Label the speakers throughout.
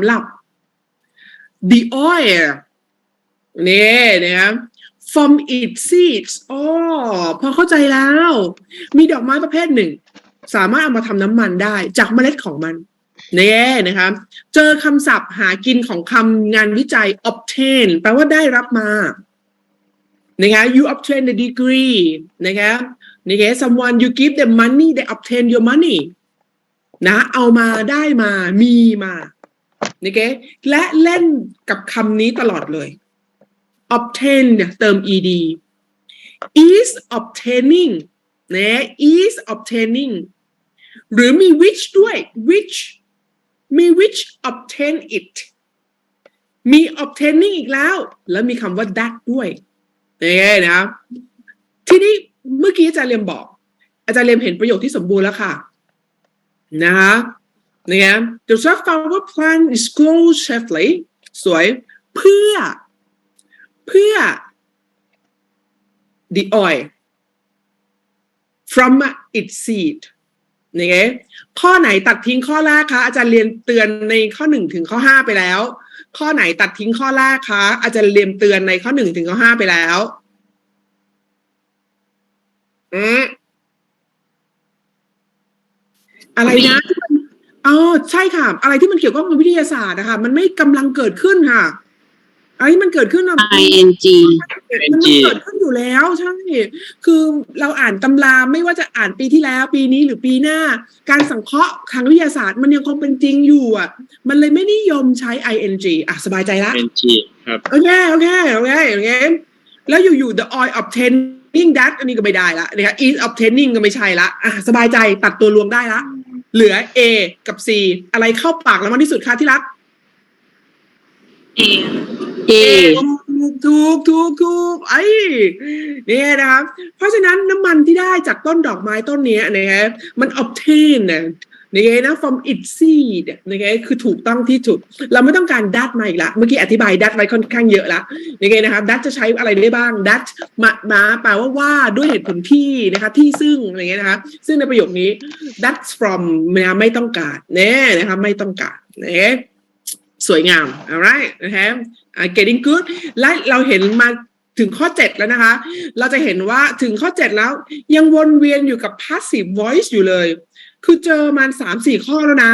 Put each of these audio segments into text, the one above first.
Speaker 1: ำหรับ the oil นี่นะครับ from its seeds อ๋อพอเข้าใจแล้ว มีดอกไม้ประเภทหนึ่ง สามารถเอามาทำน้ำมันได้จากเมล็ดของมันนี่นะครับ เจอคำศัพท์หากินของคำงานวิจัย obtain แปลว่าได้รับมานะครับ you obtain the degree นะครับนะครับ someone you give them money they obtain your money นะ เอามาได้มา มีมา นะคและเล่นกับคำนี้ตลอดเลย obtain เนี่ยเติม ed is obtaining นะ is obtaining หรือมี which ด้วย which มี which obtain it มี obtaining อีกแล้ว แล้วมีคำว่า that ด้วยนี่นะ ทีนี้เมื่อกี้อาจารย์เรียมบอก อาจารย์เรียมเห็นประโยคที่สมบูรณ์แล้วค่ะ นะคะ นะครับ The sunflower plant is grown safely สวยเพื่อ เพื่อ the oil from its seed นะคะข้อไหนตัดทิ้งข้อแรกคะอาจารย์เรียนเตือนในข้อหนึ่งถึงข้อห้าไปแล้ว ข้อไหนตัดทิ้งข้อแรกคะอาจารย์เรียนเตือนในข้อหนึ่งถึงข้อห้าไปแล้วอืมอะไรนะ ที่มันอ๋อใช่ค่ะ อะไรที่มันเกี่ยวข้องกับวิทยาศาสตร์นะคะมันไม่กำลังเกิดขึ้นค่ะอะไรที่มันเกิดขึ้นอะ
Speaker 2: ing
Speaker 1: มันไม่เกิดขึ้นอยู่แล้วใช่คือเราอ่านตำราไม่ว่าจะอ่านปีที่แล้ว ปีนี้หรือปีหน้า การสังเคราะห์ทางวิทยาศาสตร์ มันยังคงเป็นจริงอยู่อะ มันเลยไม่นิยมใช้ ing อะสบายใจละ
Speaker 3: ing ครับ
Speaker 1: โอเคโอเคโอเคโอเคแล้วอยู่ๆ the oil obtaining that อันนี้ก็ไม่ได้ละนะคะ is obtaining ก็ไม่ใช่ละอะสบายใจตัดตัวรวมได้ละ เหลือ A กับ C อะไรเข้าปากแล้วมากที่สุดคะที่รัก
Speaker 2: a
Speaker 1: ถูกถูกถูกไอ้เนี่ยนะครับ เพราะฉะนั้นน้ำมันที่ได้จากต้นดอกไม้ต้นเนี้ยนะครับมัน obtain นะนี่นะ from its seed นี่คือถูกต้องที่สุด เราไม่ต้องการดัตมาอีกละ เมื่อกี้อธิบายดัตไว้ค่อนข้างเยอะละนี่นะครับดัตจะใช้อะไรได้บ้างดัตมามาแปลว่าว่าด้วยเหตุผลที่นะคะที่ซึ่งอะไรเงี้ยนะคะซึ่งในประโยคนี้ that's from นะไม่ต้องการแน่นะครับไม่ต้องการเนี่ยสวยงาม alright นะครับ uh, getting good และเราเห็นมาถึงข้อ 7 แล้วนะคะ เราจะเห็นว่าถึงข้อ 7 แล้วยังวนเวียนอยู่กับ passive voice อยู่เลย คือเจอมันสามสี่ข้อแล้วนะ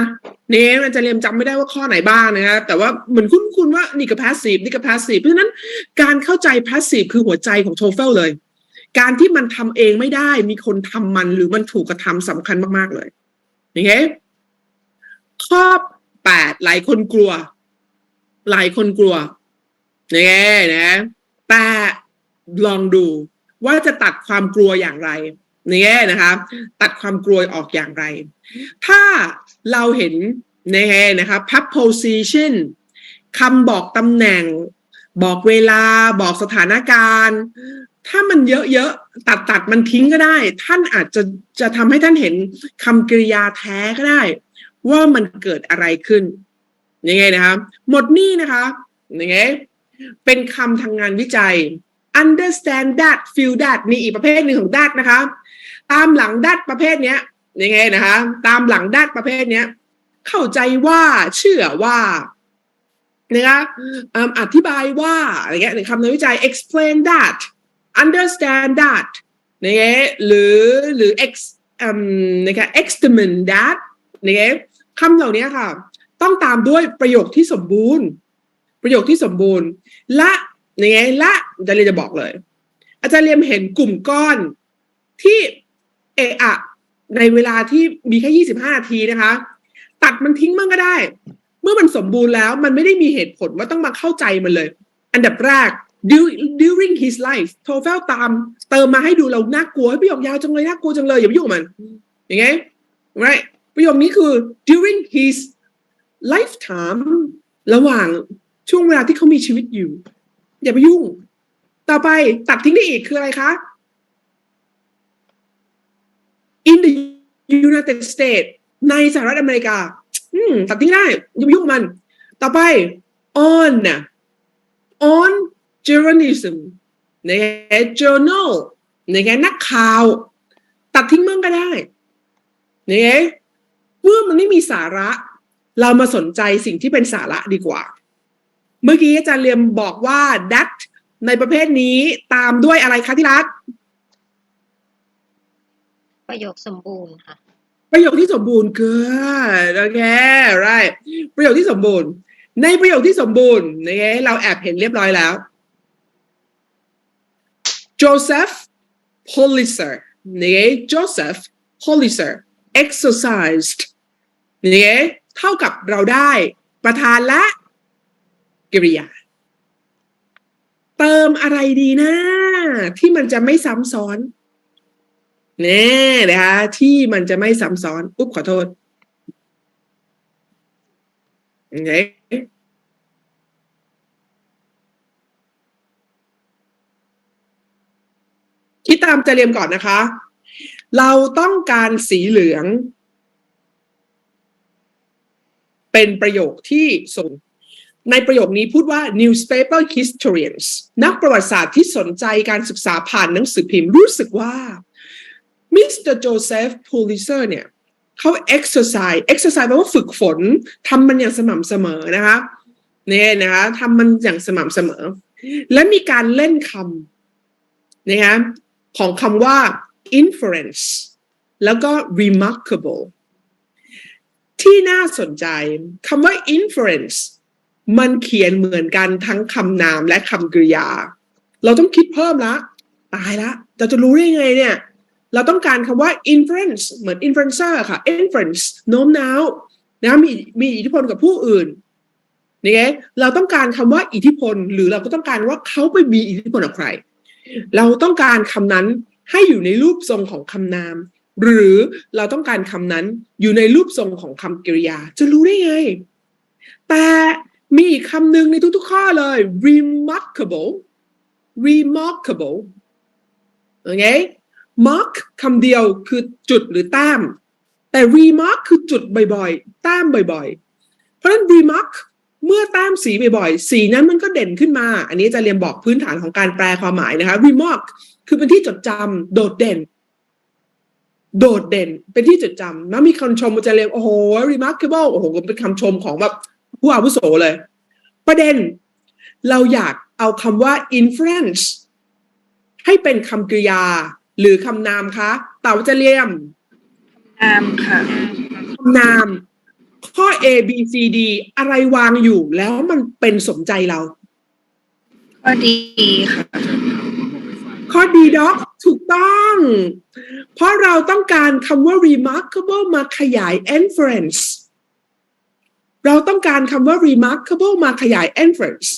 Speaker 1: เนี่ยมันจะเรียนจำไม่ได้ว่าข้อไหนบ้างนะคะแต่ว่าเหมือนคุ้นๆว่านี่ก็ passive นี่ก็ passive เพราะฉะนั้นการเข้าใจ passive คือหัวใจของ TOEFL เลย การที่มันทำเองไม่ได้มีคนทำมันหรือมันถูกกระทำสำคัญมากๆเลยโอเคข้อ8หลายคนกลัว หลายคนกลัวนี่นะแต่ลองดูว่าจะตัดความกลัวอย่างไร นี่นะครับตัดความกลัวออกอย่างไร ถ้าเราเห็นนะฮะนะครับ preposition คำบอกตำแหน่ง บอกเวลา บอกสถานการณ์ ถ้ามันเยอะๆ ตัดตัดมันทิ้งก็ได้ ท่านอาจจะจะทำให้ท่านเห็นคำกริยาแท้ก็ได้ ว่ามันเกิดอะไรขึ้นยังไงนะครับหมดนี่นะคะยังไงเป็นคำทางงานวิจัย understand that feel that นี่อีกประเภทหนึ่งของ that นะคะ ตามหลัง that ประเภทเนี้ยยังไงนะคะ ตามหลัง that ประเภทเนี้ย เข้าใจว่าเชื่อว่านะคะอืมอธิบายว่าอะไรเงี้ยในคำในวิจัย explain that understand that นะคะหรือหรือ ex นะคะ experiment that นะคะคำเหล่านี้ค่ะ ต้องตามด้วยประโยคที่สมบูรณ์ ประโยคที่สมบูรณ์ และยังไงและอาจารย์เรียนจะบอกเลย อาจารย์เรียนเห็นกลุ่มก้อนที่ เอะอะ ในเวลาที่มีแค่ยี่สิบห้านาทีนะคะ ตัดมันทิ้งมั่งก็ได้ เมื่อมันสมบูรณ์แล้วมันไม่ได้มีเหตุผลว่าต้องมาเข้าใจมันเลย อันดับแรก during his life โทเฟลตาม เติมมาให้ดูเราน่ากลัวให้ประโยคยาวจังเลยน่ากลัวจังเลยอย่าไปยุ่งกับมัน อย่างไง right ประโยคนี้คือ during his lifetime ระหว่างช่วงเวลาที่เขามีชีวิตอยู่ อย่าไปยุ่ง ต่อไปตัดทิ้งได้อีกคืออะไรคะ in the United States ในสหรัฐอเมริกา อืมตัดทิ้งได้ย่าไปยุ่งกับมัน ต่อไป on on journalism ใน journal ในแง่นักข่าว ตัดทิ้งมั่งก็ได้เนี่ยเมื่อมันไม่มีสาระ เรามาสนใจสิ่งที่เป็นสาระดีกว่า เมื่อกี้อาจารย์เรียมบอกว่า that ในประเภทนี้ตามด้วยอะไรคะที่รัก
Speaker 2: ประโยคสมบูรณ์ค่ะ
Speaker 1: ประโยคที่สมบูรณ์ good โอเค right ประโยคที่สมบูรณ์ ในประโยคที่สมบูรณ์นะคะเราแอบเห็นเรียบร้อยแล้ว Joseph Pulitzer นะคะ Joseph Pulitzer exercised นะคะเท่ากับเราได้ประธานและกริยา เติมอะไรดีนะ ที่มันจะไม่ซ้ำซ้อน แน่นะคะที่มันจะไม่ซ้ำซ้อนอุ๊บขอโทษโอเคคิดตามจะเรียมก่อนนะคะ เราต้องการสีเหลือง เป็นประโยคที่ส่งในประโยคนี้พูดว่า newspaper historians นักประวัติศาสตร์ที่สนใจการศึกษาผ่านหนังสือพิมพ์รู้สึกว่า มิสเตอร์โจเซฟพูลิเซอร์เนี่ยเขา exercise exercise แปลว่าฝึกฝนทำมันอย่างสม่ำเสมอนะคะเนี่ยนะคะทำมันอย่างสม่ำเสมอ และมีการเล่นคำนะคะของคำว่า inference แล้วก็ remarkable ที่น่าสนใจคำว่า inference มันเขียนเหมือนกันทั้งคำนามและคำกริยา เราต้องคิดเพิ่มละ ตายละ เราจะรู้ได้ไงเนี่ย เราต้องการคำว่า inference เหมือน influencer ค่ะ inference โน้มน้าวนะมีมีอิทธิพลกับผู้อื่นนี่ไงเราต้องการคำว่าอิทธิพล หรือเราก็ต้องการว่าเขาไปมีอิทธิพลกับใคร เราต้องการคำนั้นให้อยู่ในรูปทรงของคำนาม หรือเราต้องการคำนั้นอยู่ในรูปทรงของคำกริยา จะรู้ได้ไง แต่มีอีกคำหนึ่งในทุกๆข้อเลย remarkable remarkable โอเค mark คำเดียวคือจุดหรือแต้ม แต่ remark คือจุดบ่อยๆ แต้มบ่อยๆ เพราะฉะนั้น remark เมื่อแต้มสีบ่อยๆ สีนั้นมันก็เด่นขึ้นมา อันนี้จะเรียนบอกพื้นฐานของการแปลความหมายนะคะ remark คือเป็นที่จดจำโดดเด่น โดดเด่น เป็นที่จดจำแล้วมีคำชมมันจะเรียกโอ้โห remarkable โอ้โหเป็นคำชมของแบบผู้อาวุโสเลย ประเด็นเราอยากเอาคำว่า influence ให้เป็นคำกริยา หรือคำนามคะ เต่าจะเรียม
Speaker 3: นามค่ะ
Speaker 1: คำนาม ข้อ A B C D อะไรวางอยู่แล้วมันเป็นสมใจเรา
Speaker 3: ก็ดีค่ะ
Speaker 1: ข้อ D doc ถูกต้อง เพราะเราต้องการคำว่า remarkable มาขยาย inference เราต้องการคำว่า remarkable มาขยาย inference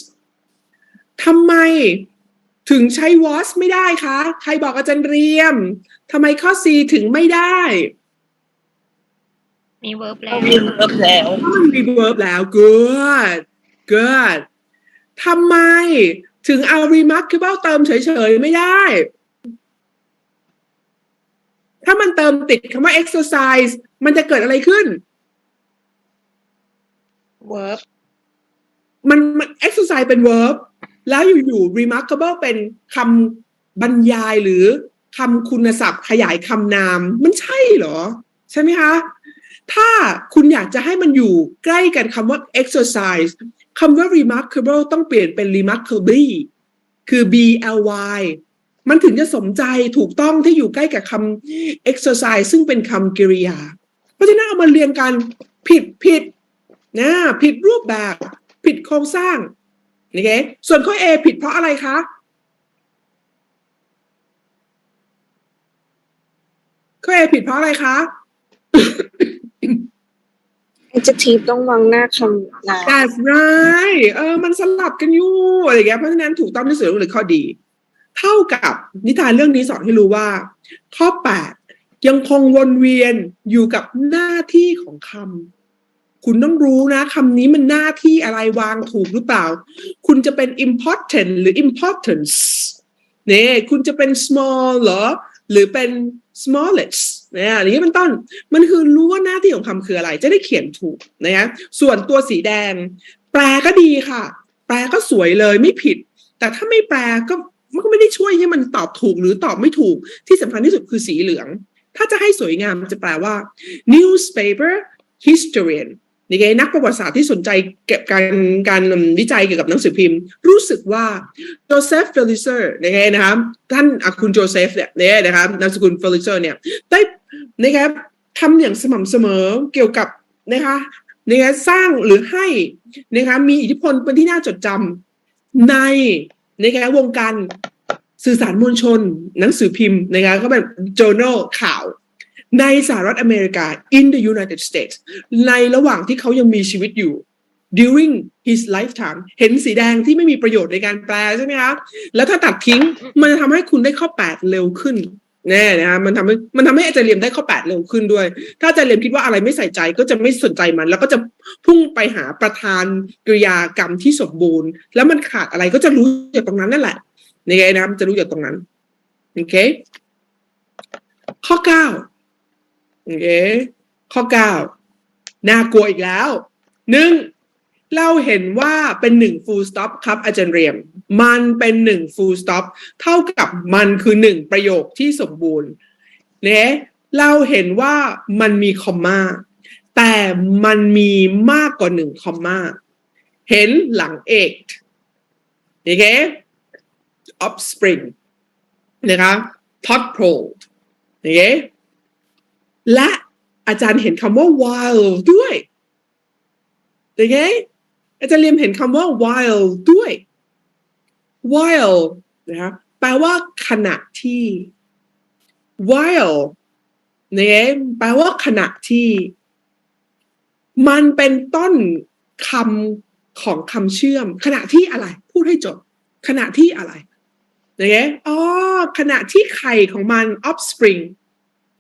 Speaker 1: ทำไม ถึงใช้ was ไม่ได้คะ ใครบอกอาจารย์เรียมทำไมข้อ C ถึงไม่ได้
Speaker 2: มี verb แล้
Speaker 3: เรา
Speaker 2: ว
Speaker 3: มีเวิร์บแล้ว
Speaker 1: เพราะมันมี verb แล้ว good good ทำไมถึงเอา remarkable เติมเฉยๆ ไม่ได้ ถ้ามันเติมติดคำว่า exercise มันจะเกิดอะไรขึ้น
Speaker 2: verb
Speaker 1: มันมัน exercise เป็น verb แล้วอยู่ๆ remarkable เป็นคำบรรยายหรือคำคุณศัพท์ขยายคำนาม มันใช่เหรอ ใช่ไหมคะ ถ้าคุณอยากจะให้มันอยู่ใกล้กันคำว่า exercise คำว่า remarkable ต้องเปลี่ยนเป็น remarkably คือ b l y มันถึงจะสมใจถูกต้องที่อยู่ใกล้กับคำ exercise ซึ่งเป็นคำกริยา เพราะฉะนั้นเอามาเรียงกันผิดผิดนะผิดรูปแบบ ผิดโครงสร้าง โอเคส่วนข้อ A ผิดเพราะอะไรคะ ข้อ A ผิดเพราะอะไรคะ
Speaker 3: adjective ต้องวางหน้าคำนาม
Speaker 1: That's right เออ มันสลับกันอยู่อะไรอย่างเงี้ย เพราะฉะนั้นถูกต้องที่สุดก็เลยข้อดี เท่ากับนิทานเรื่องนี้สอนให้รู้ว่า ข้อ 8 ยังคงวนเวียนอยู่กับหน้าที่ของคำ คุณต้องรู้นะคำนี้มันหน้าที่อะไรวางถูกหรือเปล่า คุณจะเป็น important หรือ importance เนี่ยคุณจะเป็น small เหรอ หรือเป็น smallest เนี่ยอย่างนี้เป็นต้น มันคือรู้ว่าหน้าที่ของคำคืออะไร จะได้เขียนถูกนะฮะส่วนตัวสีแดง แปลก็ดีค่ะ แปลก็สวยเลยไม่ผิด แต่ถ้าไม่แปลก็มันก็ไม่ได้ช่วยให้มันตอบถูกหรือตอบไม่ถูก ที่สำคัญที่สุดคือสีเหลือง ถ้าจะให้สวยงามจะแปลว่า newspaper historian นี่ไงนักประวัติศาสตร์ที่สนใจเก็บการการวิจัยเกี่ยวกับหนังสือพิมพ์ รู้สึกว่าโจเซฟเฟลิเซอร์นี่ไงนะครับท่านอคุณโจเซฟเนี่ยนี่นะครับนามสกุลเฟลิเซอร์เนี่ยได้นะครับทำอย่างสม่ำเสมอเกี่ยวกับนะคะนะคะสร้างหรือให้นะคะมีอิทธิพลเป็นที่น่าจดจำในนะคะวงการสื่อสารมวลชน หนังสือพิมพ์นะคะก็เป็น journal ข่าว ในสหรัฐอเมริกา in the United States ในระหว่างที่เขายังมีชีวิตอยู่ during his lifetime เห็นสีแดงที่ไม่มีประโยชน์ในการแปลใช่ไหมคะแล้วถ้าตัดทิ้งมันจะทำให้คุณได้ข้อ 8 เร็วขึ้นแน่นะฮะมันทำให้มันทำให้อาจารย์เรียมได้ข้อ 8 เร็วขึ้นด้วย ถ้าอาจารย์เรียมคิดว่าอะไรไม่ใส่ใจก็จะไม่สนใจมัน แล้วก็จะพุ่งไปหาประธานกริยากรรมที่สมบูรณ์ แล้วมันขาดอะไรก็จะรู้จากตรงนั้นนั่นแหละนี่ไงนะครับจะรู้จากตรงนั้นโอเคข้อ 9 โอเคข้อเก้าน่ากลัวอีกแล้วหนึ่งเราเห็นว่าเป็นหนึ่ง full stop ครับอาจารย์เรียม มันเป็นหนึ่ง full stop เท่ากับมันคือหนึ่งประโยคที่สมบูรณ์เนี่ยเราเห็นว่ามันมีคอมมาแต่มันมีมากกว่าหนึ่งคอมมาเห็นหลังเอกโอเค offspring นะคะ tadpole โอเค และอาจารย์เห็นคำว่า while ด้วยโอเคอาจารย์เรียมเห็นคำว่า while ด้วย while นะครับแปลว่าขณะที่ while เนี่ยแปลว่าขณะที่ มันเป็นต้นคำของคำเชื่อม ขณะที่อะไร พูดให้จบ ขณะที่อะไรเนี่ยอ๋อขณะที่ไข่ของมัน offspring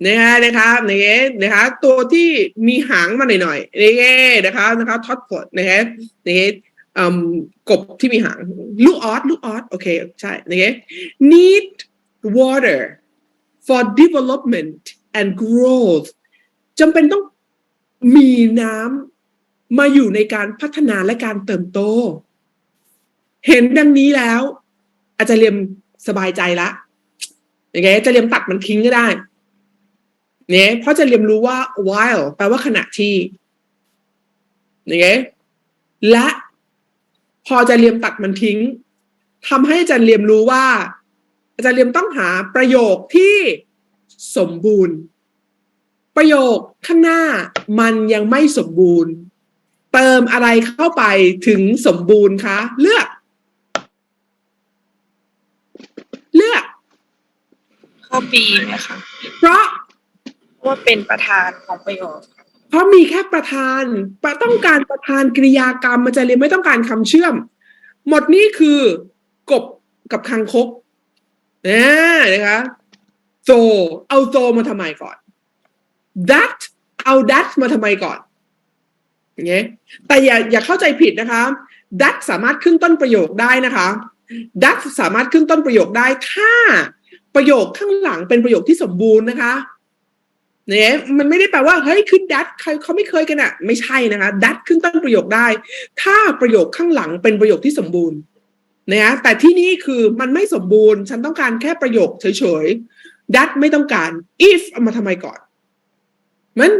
Speaker 1: นะคะนะคะนี่นะคะตัวที่มีหางมาหน่อยๆนี่นะคะนะคะท็อตพอดนะคะนี่อืมกบที่มีหางลูกออสลูกออสโอเคใช่นี่ need water for development and growth จำเป็นต้องมีน้ำมาอยู่ในการพัฒนาและการเติบโต เห็นดังนี้แล้ว อาจจะเรียมสบายใจละยังไงจะเรียมตัดมันทิ้งก็ได้ เนี่ยเพราะจะเรียนรู้ว่า while แปลว่าขณะที่เนี่ยและพอจะเรียมตัดมันทิ้งทำให้อาจารย์เรียมรู้ว่า อาจารย์เรียมต้องหาประโยคที่สมบูรณ์ ประโยคข้างหน้ามันยังไม่สมบูรณ์ เติมอะไรเข้าไปถึงสมบูรณ์คะเลือก เลือก
Speaker 3: ข้อ B ไหมคะ
Speaker 1: เพราะ
Speaker 3: เพราะ ว่าเป็นประธานของประโยค
Speaker 1: เพราะมีแค่ประธานปะต้องการประธานกริยากรรมมันจะเรียนไม่ต้องการคำเชื่อม หมดนี้คือกบกับคังคกนะนะคะโซเอาโซมาทำไมก่อน that เอา that มาทำไมก่อนอย่างเงี้ยแต่อย่าอย่าเข้าใจผิดนะคะ that สามารถขึ้นต้นประโยคได้นะคะ that สามารถขึ้นต้นประโยคได้ถ้าประโยคข้างหลังเป็นประโยคที่สมบูรณ์นะคะ เนี่ยมันไม่ได้แปลว่าเฮ้ยขึ้นดัตใครเขาไม่เคยกันอะไม่ใช่นะคะดัตขึ้นต้นประโยคได้ ถ้าประโยคข้างหลังเป็นประโยคที่สมบูรณ์นะแต่ที่นี่คือมันไม่สมบูรณ์ ฉันต้องการแค่ประโยคเฉยๆดัตไม่ต้องการ if เอามาทำไมก่อนมัน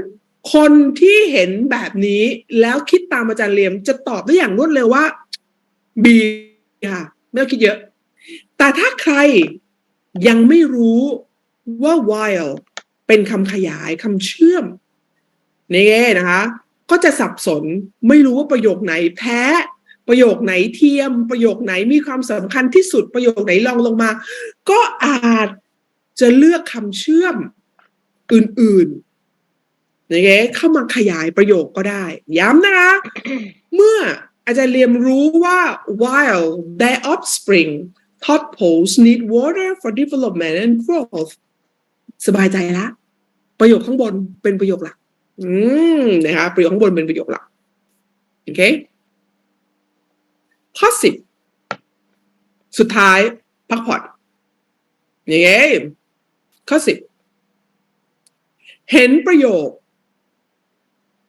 Speaker 1: คนที่เห็นแบบนี้แล้วคิดตามอาจารย์เลียมจะตอบได้อย่างรวดเร็วว่า B ค่ะไม่ต้องคิดเยอะ แต่ถ้าใครยังไม่รู้ว่า while เป็นคำขยายคำเชื่อมนี่นะคะ ก็จะสับสนไม่รู้ว่าประโยคไหนแท้ประโยคไหนเทียม ประโยคไหนมีความสำคัญที่สุดประโยคไหนลองลงมา ก็อาจจะเลือกคำเชื่อมอื่นๆนี่เข้ามาขยายประโยคก็ได้ ย้ำนะคะ เมื่ออาจารย์เรียมรู้ว่า while their offspring tadpoles need water for development and growth สบายใจละ ประโยคข้างบนเป็นประโยคหลัก อืมนะคะประโยคข้างบนเป็นประโยคหลักโอเคข้อสิบสุดท้ายพักผ่อนยังไงข้อสิบเห็นประโยค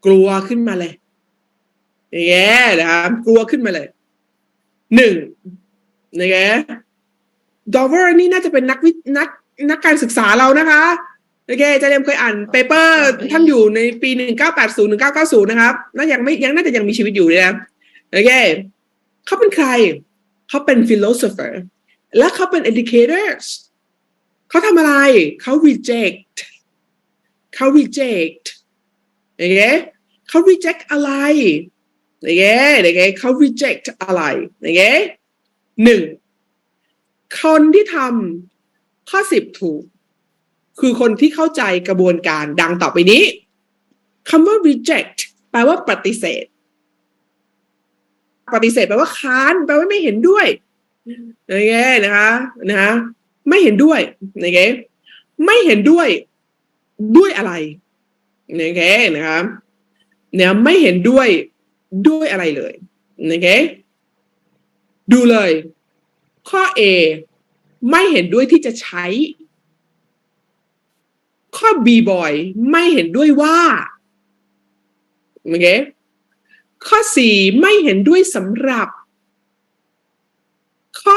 Speaker 1: กลัวขึ้นมาเลยอย่างเงี้ยนะครับกลัวขึ้นมาเลยหนึ่งอย่างเงี้ยดอเวอร์นี่น่าจะเป็นนักวินัก นักการศึกษาเรานะคะโอเคอาจารย์เรียมเคยอ่านเปเปอร์ท่านอยู่ในปีหนึ่งเก้าแปดศูนย์หนึ่งเก้าเก้าศูนย์นะครับน่ายังไม่ยังน่าจะยังมีชีวิตอยู่เลยนะโอเคเขาเป็นใคร เขาเป็น philosopher และเขาเป็น educators เขาทำอะไร เขา reject เขา reject โอเคเขา reject อะไรโอเคโอเคเขา reject อะไรโอเคหนึ่งคนที่ทำ ข้อสิบถูก คือคนที่เข้าใจกระบวนการดังต่อไปนี้คำว่า reject แปลว่าปฏิเสธ ปฏิเสธแปลว่าค้านแปลว่าไม่เห็นด้วยอเงี้ยนะคะนะคะไม่เห็นด้วยอเงี้ยไม่เห็นด้วยด้วยอะไรอเงี้ยนะคะเนี่ยไม่เห็นด้วยด้วยอะไรเลยอเงี้ยดูเลย ข้อ A ไม่เห็นด้วยที่จะใช้ ข้อ B boy ไม่เห็นด้วยว่าโอเคข้อ C ไม่เห็นด้วยสำหรับ ข้อ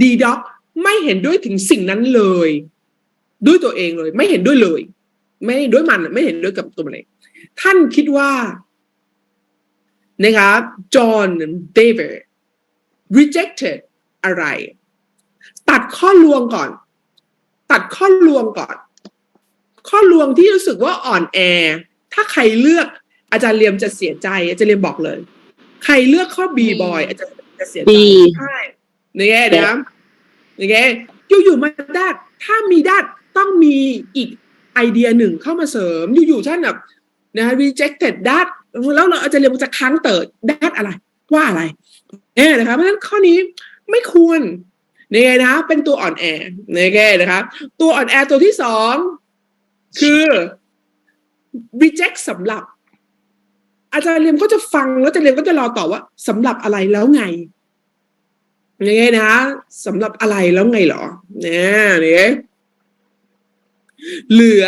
Speaker 1: D doc ไม่เห็นด้วยถึงสิ่งนั้นเลย ด้วยตัวเองเลย ไม่เห็นด้วยเลย ไม่ด้วยมันไม่เห็นด้วยกับตัวมันเองท่านคิดว่านะครับจอห์นเดวิด rejected อะไร ตัดข้อลวงก่อน ตัดข้อลวงก่อน ข้อลวงที่รู้สึกว่าอ่อนแอ ถ้าใครเลือกอาจารย์เลียมจะเสียใจ อาจารย์เลียมบอกเลย ใครเลือกข้อ B บอยอาจารย์จะเสียใจ
Speaker 4: B
Speaker 1: ใช่นี่ไงนะครับนี่ไงอยู่ๆมาดัดถ้ามีดัดต้องมีอีกไอเดียหนึ่งเข้ามาเสริม อยู่ๆท่านแบบนะ rejected ดัดแล้วเราอาจารย์เลียมจะค้างเติดดัดอะไร ว่าอะไรเนี่ยนะครับเพราะฉะนั้นข้อนี้ไม่ควร นี่ไงนะเป็นตัวอ่อนแอนี่ไงนะครับ ตัวอ่อนแอตัวที่สองคือ reject สำหรับ อาจารย์เรียมก็จะฟังแล้วอาจารย์เรียมก็จะรอตอบว่าสำหรับอะไรแล้วไงยังไงนะสำหรับอะไรแล้วไงหรอเนี่ยเนี่เหลือ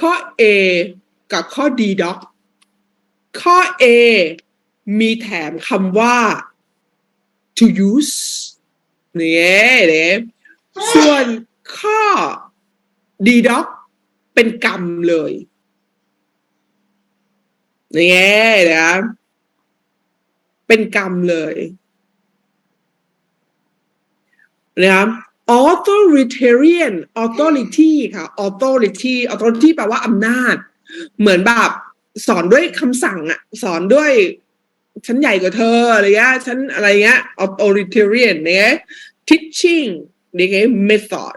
Speaker 1: ข้อ A กับข้อ D doc ข้อ A มีแถมคำว่า to use เนี่ยเนี่ยส่วนข้อ D doc เป็นกรรมเลยเนี่ยนะเป็นกรรมเลยนะครับ authoritarian authority ค่ะ authority authority แปลว่าอำนาจ เหมือนแบบสอนด้วยคำสั่งอะสอนด้วย ฉันใหญ่กว่าเธออะไรเงี้ยฉันอะไรเงี้ย authoritarian เนี่ย teaching เนี่ย method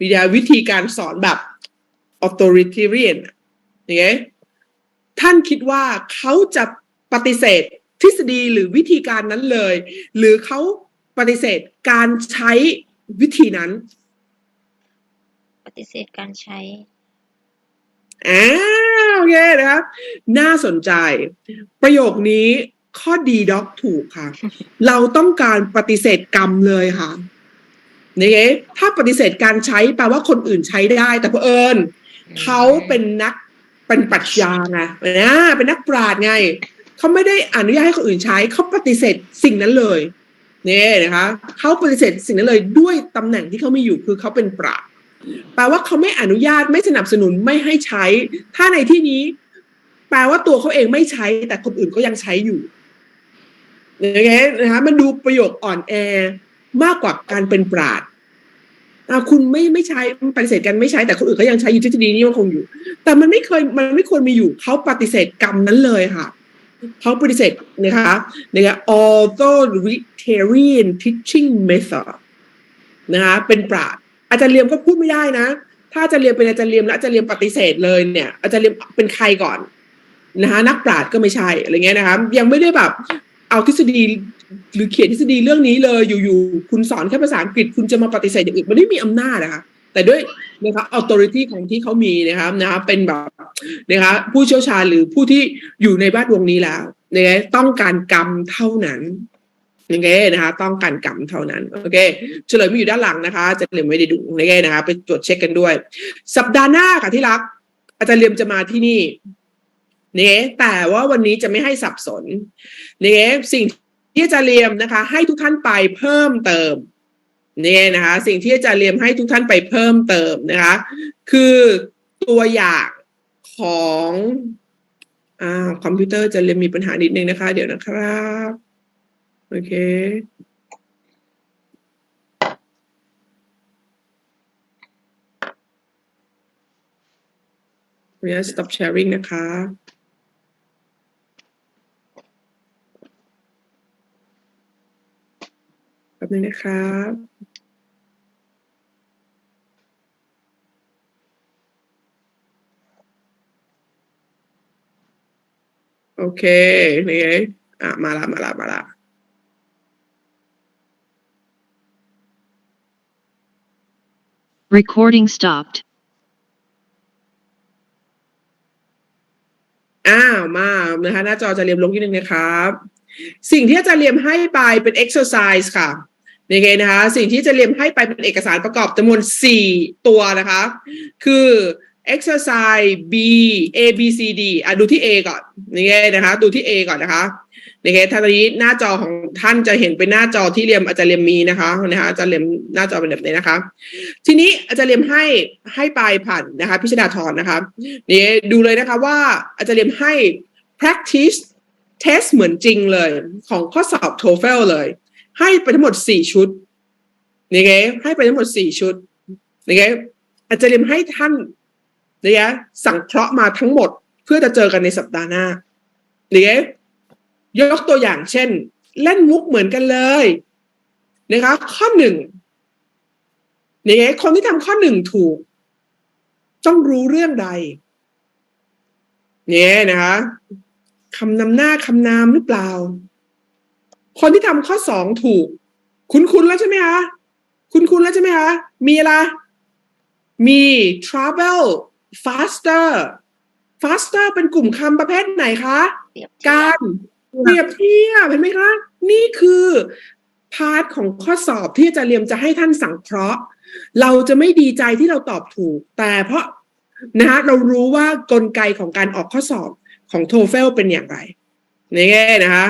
Speaker 1: วิธีวิธีการสอนแบบ authoritarian เนี่ยท่านคิดว่าเขาจะปฏิเสธทฤษฎีหรือวิธีการนั้นเลย หรือเขาปฏิเสธการใช้วิธีนั้น
Speaker 2: ปฏิเสธการใช้
Speaker 1: อ่าโอเคนะครับ น่าสนใจ ประโยคนี้ ข้อดีด็อกถูกค่ะ เราต้องการปฏิเสธกรรมเลยค่ะนี่ถ้าปฏิเสธการใช้แปลว่าคนอื่นใช้ได้ แต่เผอิญเขาเป็นนักเป็นปรัชญาไงนะเป็นนักปราชญ์ไงเขาไม่ได้อนุญาตให้คนอื่นใช้เขาปฏิเสธสิ่งนั้นเลยเนี่ยนะคะเขาปฏิเสธสิ่งนั้นเลยด้วยตำแหน่งที่เขามีอยู่คือเขาเป็นปราชญ์แปลว่าเขาไม่อนุญาตไม่สนับสนุนไม่ให้ใช้ ถ้าในที่นี้ แปลว่าตัวเขาเองไม่ใช้ แต่คนอื่นก็ยังใช้อยู่ อย่างเงี้ยนะคะมันดูประโยคอ่อนแอมากกว่าการเป็นปราชญ์อะคุณไม่ไม่ใช้ปฏิเสธกันไม่ใช้แต่คนอื่นก็ยังใช้อยู่ทฤษฎีนี้มันคงอยู่ แต่มันไม่เคยมันไม่ควรมีอยู่เขาปฏิเสธกรรมนั้นเลยค่ะเขาปฏิเสธนะคะนะคะ authoritarian teaching method นะคะเป็นปราดอาจารย์เลียมก็พูดไม่ได้นะ ถ้าอาจารย์เลียมเป็นอาจารย์เลียมแล้วอาจารย์เลียมปฏิเสธเลยเนี่ยอาจารย์เลียมเป็นใครก่อนนะคะนักปราชญ์ก็ไม่ใช่อะไรเงี้ยนะคะยังไม่ได้แบบ เอาทฤษฎีหรือเขียนทฤษฎีเรื่องนี้เลยอยู่ๆคุณสอนแค่ภาษาอังกฤษ คุณจะมาปฏิเสธอย่างอื่นมันไม่มีอำนาจนะคะแต่ด้วยนะคะ authority ของที่เขามีนะครับนะคะเป็นแบบนะคะผู้เชี่ยวชาญหรือผู้ที่อยู่ในแวดวงนี้แล้วนะคะต้องการกรรมเท่านั้นโอเคนะคะต้องการกรรมเท่านั้นโอเคเฉลยมีอยู่ด้านหลังนะคะจารย์เหลียมไม่ได้ดูโอเคนะคะไปตรวจเช็คกันด้วย สัปดาห์หน้าค่ะที่รัก อาจารย์เหลียมจะมาที่นี่ เนี่ยแต่ว่าวันนี้จะไม่ให้สับสนเนี่ยสิ่งที่อาจารย์เหลียมนะคะ ให้ทุกท่านไปเพิ่มเติมเนี่ยนะคะ สิ่งที่อาจารย์เลียมให้ทุกท่านไปเพิ่มเติมนะคะ คือตัวอย่างของอ่าคอมพิวเตอร์จะเรียนมีปัญหานิดนึงนะคะ เดี๋ยวนะครับ โอเคเรียน stop sharing นะคะ ป๊บนึงนะครับโอเคนี่ไงอะมาละมาละมาละ
Speaker 4: Recording stopped.
Speaker 1: อ้าวมานะคะหน้าจอจะเรียมลงที่หนึ่งนะครับ สิ่งที่อาจารย์เรียมให้ไปเป็น exercise ค่ะ นี่ไงนะคะ สิ่งที่จะเรียมให้ไปเป็นเอกสารประกอบจำนวน 4 ตัวนะคะ คือ exercise B A B C D อะดูที่ A ก่อนนี่ไงนะคะ ดูที่ A ก่อนนะคะนี่ไงท่านนี้หน้าจอของท่านจะเห็นเป็นหน้าจอที่เรียมอาจารย์เรียมมีนะคะนะคะอาจารย์เรียมหน้าจอเป็นแบบนี้นะคะ ทีนี้อาจารย์เรียมให้ให้ไปผ่านนะคะ พิชดาธรนะคะนี่ดูเลยนะคะว่าอาจารย์เรียมให้ practice test เหมือนจริงเลยของข้อสอบ TOEFL เลย ให้ไปทั้งหมด4ชุดนี่ไงให้ไปทั้งหมด4ชุดนี่ไงอาจารย์เรียมให้ท่านนี่ไงสั่งเคราะห์มาทั้งหมด เพื่อจะเจอกันในสัปดาห์หน้านี่ไงยกตัวอย่างเช่น เล่นมุกเหมือนกันเลยนะคะข้อหนึ่งนี่ไงคนที่ทำข้อหนึ่งถูก ต้องรู้เรื่องใดเนี่ยนะคะคำนำหน้าคำนามหรือเปล่า คนที่ทำข้อสองถูก คุ้นๆแล้วใช่ไหมคะคุ้นๆแล้วใช่ไหมคะมีอะไร มี travel faster faster เป็นกลุ่มคำประเภทไหนคะ
Speaker 2: เปรียบเทีย
Speaker 1: กา
Speaker 2: บ
Speaker 1: รเปรียบเทียบเห็นไหมคะ นี่คือพาร์ทของข้อสอบที่อาจารย์เรียมจะให้ท่านสังเคราะห์ เราจะไม่ดีใจที่เราตอบถูก แต่เพราะนะฮะเรารู้ว่ากลไกของการออกข้อสอบของโทเฟลเป็นอย่างไรนี่ไงนะคะ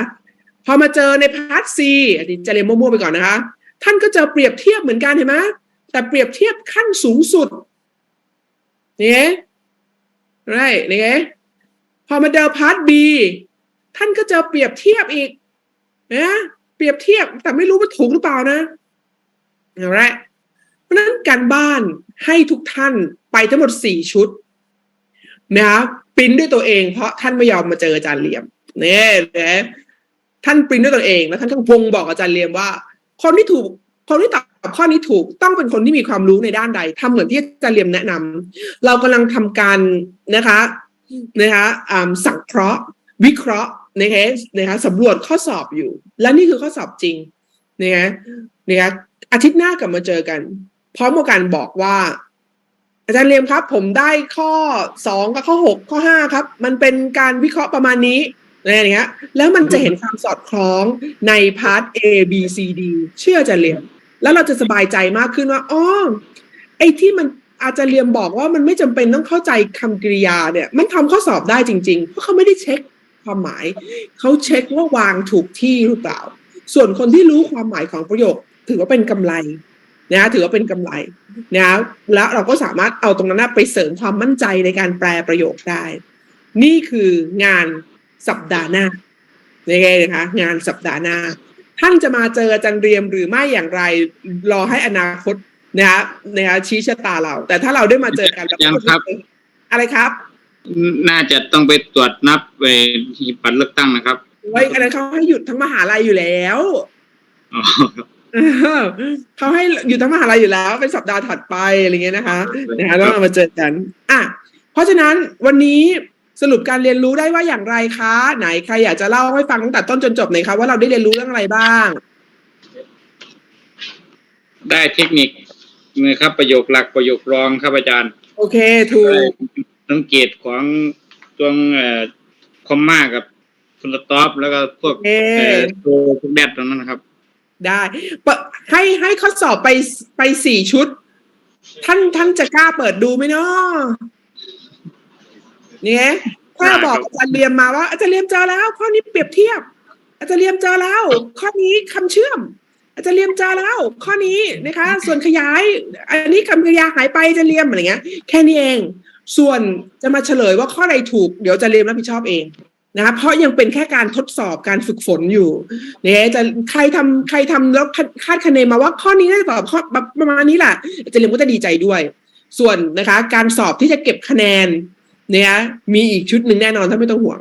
Speaker 1: พอมาเจอในพาร์ท C อันนี้จะเรียนมั่วๆไปก่อนนะคะ ท่านก็จอเปรียบเทียบเหมือนกันเห็นไหมแต่เปรียบเทียบขั้นสูงสุดนี่ไงไรนี่ไงพอมาเจอพาร์ท B ท่านก็จอเปรียบเทียบอีกนะเปรียบเทียบแต่ไม่รู้ว่าถูกหรือเปล่านะเอาละเพราะนั้นการบ้านให้ทุกท่านไปทั้งหมดสี่ชุดนะครับปริ้นด้วยตัวเองเพราะท่านไม่ยอมมาเจออาจารย์เหลี่ยมเนี่ยนะ ท่านปริ้นด้วยตัวเองแล้วท่านก็วงบอกอาจารย์เลียมว่า คนที่ถูกคนที่ตอบข้อนี้ถูกต้องเป็นคนที่มีความรู้ในด้านใดทำเหมือนที่อาจารย์เลียมแนะนำเรากำลังทำการนะคะนะคะสังเคราะห์ วิเคราะห์นะคะนะคะสำรวจข้อสอบอยู่ และนี่คือข้อสอบจริงนะคะนะคะอาทิตย์หน้ากลับมาเจอกัน พร้อมกับการบอกว่า อาจารย์เรียมครับ ผมได้ข้อสองกับข้อหกข้อห้าครับ มันเป็นการวิเคราะห์ประมาณนี้ อะไรอย่างเงี้ย แล้วมันจะเห็นความสอดคล้องในพาร์ท A B C D เชื่อจารย์เรียมแล้วเราจะสบายใจมากขึ้นว่าอ๋อไอ้ที่มันอาจารย์เรียมบอกว่ามันไม่จำเป็นต้องเข้าใจคำกริยาเนี่ย มันทำข้อสอบได้จริง ๆ เพราะเขาไม่ได้เช็คความหมาย เขาเช็คว่าวางถูกที่หรือเปล่า ส่วนคนที่รู้ความหมายของประโยค ถือว่าเป็นกำไรนะถือว่าเป็นกำไรนะแล้วเราก็สามารถเอาตรงนั้นไปเสริมความมั่นใจในการแปลประโยคได้ นี่คืองาน สัปดาห์หน้ายังไงนะคะ งานสัปดาห์หน้า ท่านจะมาเจออาจารย์เรียมหรือไม่อย่างไร รอให้อนาคตนะคะนะคะชี้ชะตาเรา แต่ถ้าเราได้มาเจอกันเราก็
Speaker 5: ยังครับ
Speaker 1: อะไรครับ
Speaker 5: น่าจะต้องไปตรวจนับไปหีบบัตรเลือกตั้งนะครับ
Speaker 1: ไว้ยอันนั้นเขาให้หยุดทั้งมหาลัยอยู่แล้ว
Speaker 5: อ๋อครับ
Speaker 1: เออเขาให้หยุดทั้งมหาลัยอยู่แล้ว เป็นสัปดาห์ถัดไปอะไรเงี้ยนะคะนะคะแล้วเรามาเจอกัน อะเพราะฉะนั้นวันนี้ สรุปการเรียนรู้ได้ว่าอย่างไรคะ ไหนใครอยากจะเล่าให้ฟังตั้งแต่ต้นจนจบหน่อยคะว่าเราได้เรียนรู้เรื่องอะไรบ้าง
Speaker 5: ได้เทคนิคนะครับประโยคหลักประโยครองครับอาจารย์
Speaker 1: โอเคถูก
Speaker 5: สังเกตของตัวเอ่อคอมมากับฟุลสต็อปแล้วก็พวก
Speaker 1: เอ๊ะ
Speaker 5: เอ่อตัวพวกแดดตรงนั้นนะครับ
Speaker 1: ได้เปดให้ให้ข้อสอบไปไปสี่ชุด ท่านท่านจะกล้าเปิดดูไหมเนาะ เนี่ยถ้าบอกอาจารย์เรียมมาว่า อาจารย์เรียมเจอแล้ว ข้อนี้เปรียบเทียบ อาจารย์เรียมเจอแล้ว ข้อนี้คำเชื่อม อาจารย์เรียมเจอแล้ว ข้อนี้นะคะ ส่วนขยาย อันนี้คำกริยาหายไปอาจารย์เรียมอะไรเงี้ย แค่นี้เอง ส่วนจะมาเฉลยว่าข้อใดถูกเดี๋ยวจะเรียนรับผิดชอบเองนะคะเพราะยังเป็นแค่การทดสอบการฝึกฝนอยู่เนี่ยจะใครทำใครทำแล้วคาดคะเนมาว่าข้อนี้น่าจะตอบข้อประมาณนี้แหละอาจะเรียนก็จะดีใจด้วย ส่วนนะคะ การสอบที่จะเก็บคะแนน เนี่ยมีอีกชุดหนึ่งแน่นอนถ้าไม่ต้องห่วง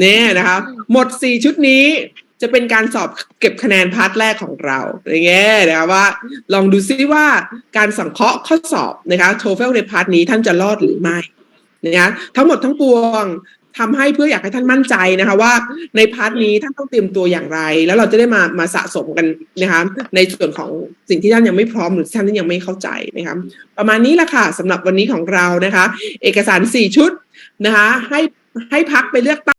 Speaker 1: เนี่ยนะคะหมดสี่ชุดนี้จะเป็นการสอบเก็บคะแนนพาร์ทแรกของเราอย่างเงี้ยนะคะว่า ลองดูซิว่าการสังเคราะห์ข้อสอบนะคะโทเฟลในพาร์ทนี้ท่านจะรอดหรือไม่นะคะทั้งหมดทั้งปวง ทำให้เพื่ออยากให้ท่านมั่นใจนะคะว่าในพาร์ทนี้ท่านต้องเตรียมตัวอย่างไร แล้วเราจะได้มามาสะสมกันนะคะในส่วนของสิ่งที่ท่านยังไม่พร้อมหรือท่านยังไม่เข้าใจนะคะประมาณนี้ละค่ะสำหรับวันนี้ของเรานะคะ เอกสารสี่ชุดนะคะให้ให้พักไปเลือกตั้ง